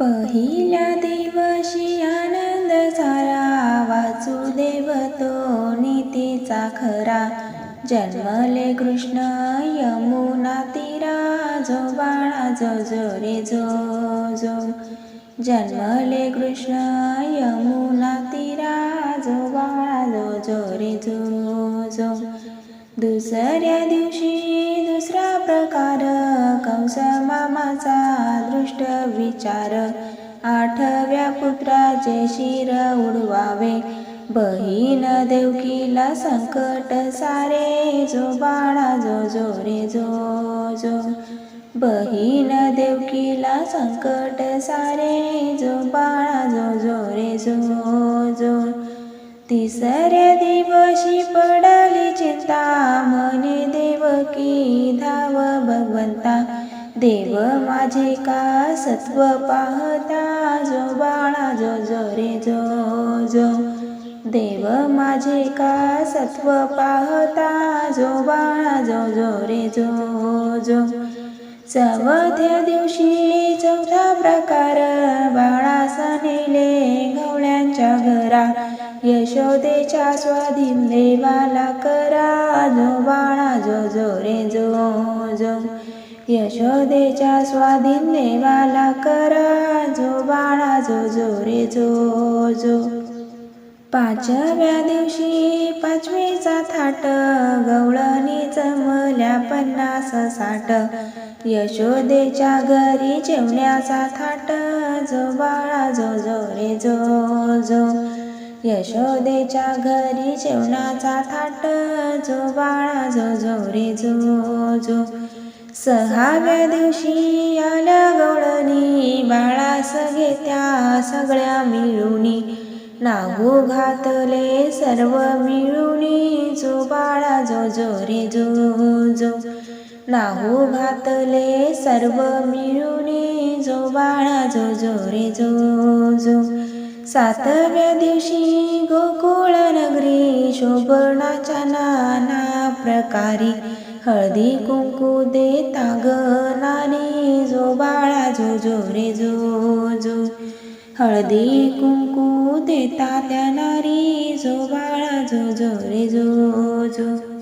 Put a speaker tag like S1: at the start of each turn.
S1: पहिल्या दिवशी आनंद झाला वासुदेव तो नीतीचा खरा. जन्मले कृष्ण यमुना तीरा जो बाळा जो जो रे जो जो जन्मले कृष्ण यमुना तीरा जो बाळा जो जो रे जो जो दुसऱ्या दिवशी दुसरा प्रकार कंस मामाचा दृष्ट विचार. आठव्या पुत्राचे शिर उडवावे. बहीण देवकीला संकट सारे जो बाळा जो जो रे जो जो. बहीण देवकीला संकट सारे जो बाळा जो जो रे जो जो. तिसऱ्या दिवशी पडली चिंता. मने देवकी धाव भगवंता. देव माझे का सत्व पाहता? जो बाळा जो जो रे जो जो. देव माझे का सत्व पाहता? जो बाळा जो जो रे जो जो. चवथ्या दिवशी चौथा प्रकार बाळास नेले गवळ्यांच्या घरा. यशोदेच्या स्वाधीन देवाला करा. जो बाळा जो जो रे जो जो. यशोदेच्या स्वाधीन देवाला करा जो बाळा जो जो रे जो जो. पाचव्या दिवशी पाचवीचा थाट गवळणी जमल्या पन्नास साठ. यशोदेच्या घरी जेवण्याचा थाट जो बाळा जो जो रे जो जो. यशोदेच्या घरी जेवणाचा थाट जो बाळा जो जो रे जो जो. सहाव्या दिवशी आल्या गवळणी बाळास त्या सगळ्या मिळुनी. नागू घातले सर्व मिळुनी जो बाळा जो जो रे जो जो. नाहू घातले सर्व मिळून जो बाळा जो जो रे जो जो. सातव्या दिवशी गोकुळ नगरी शोभनाच्या नाना प्रकारी हळदी कुंकू देता ग नानी जो बाळा जो जो रे जो जो. हळदी कुंकू देता त्या नारी जो बाळा जो जो रे जो जो.